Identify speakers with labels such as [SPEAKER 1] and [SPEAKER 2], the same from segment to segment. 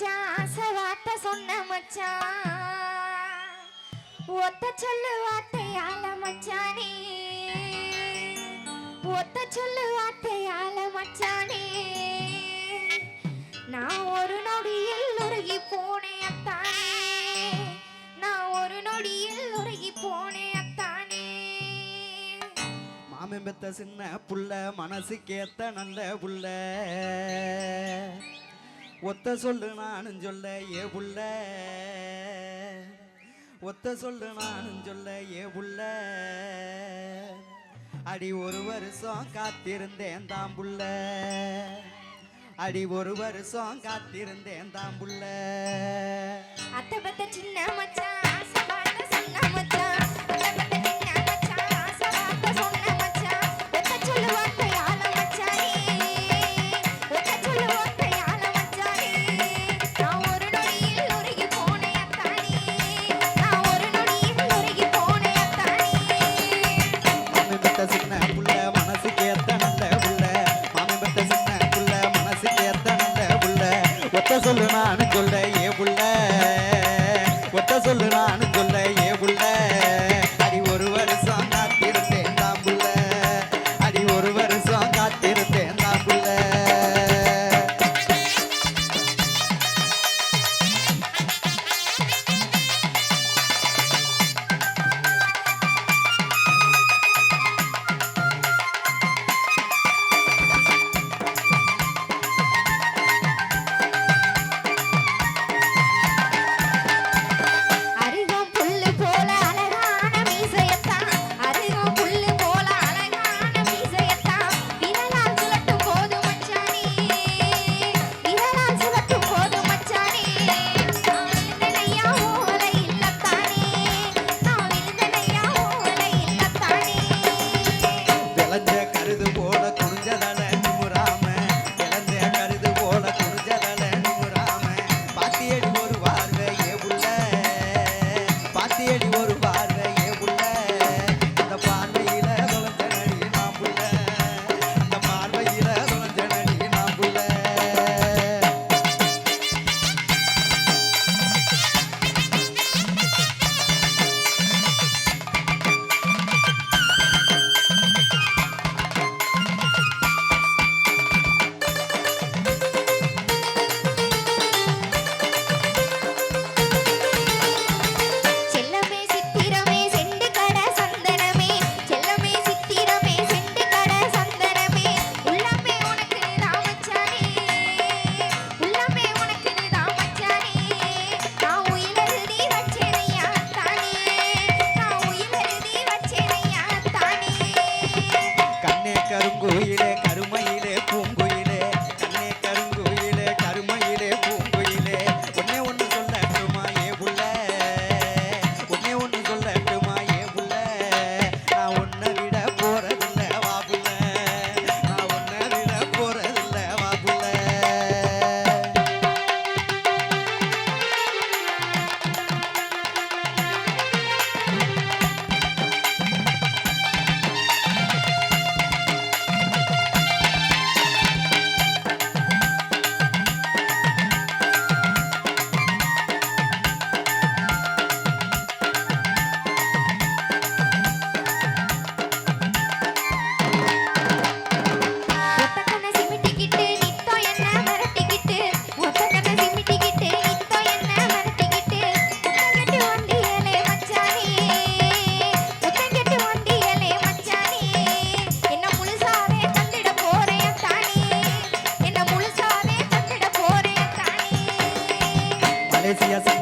[SPEAKER 1] மச்சான் வார்த்தை சொன்ன மச்சான். ஒத்த சொல்லு வார்த்தையால மச்சானே. ஒத்த சொல்லு வார்த்தையால மச்சானே. நான் ஒரு நொடியில் உருகி போனேன் அத்தானே. நான் ஒரு நொடியில் உருகி போனேன்
[SPEAKER 2] மாமன் பெத்த சின்ன புள்ள மனசுக்கேத்த நல்ல புள்ள. ஒத்த சொல்லு நானும் சொல்ல ஏ புள்ள. ஒத்த சொல்லு நானும் சொல்ல ஏ புள்ள. அடி ஒரு வருஷம் காத்திருந்தேன் தான் புள்ள. அடி ஒரு வருஷம் காத்திருந்தேன் தான் புள்ள.
[SPEAKER 1] அத்தை பத்த சின்ன மச்சான்.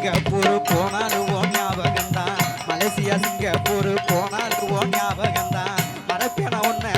[SPEAKER 1] சிங்கப்பூர் போனாலும் ஓ ஞாபகம் தான்
[SPEAKER 2] மலேசியா சிங்கப்பூர் போனாலும் ஓ ஞாபகம் தான் மறப்பேன ஒன்று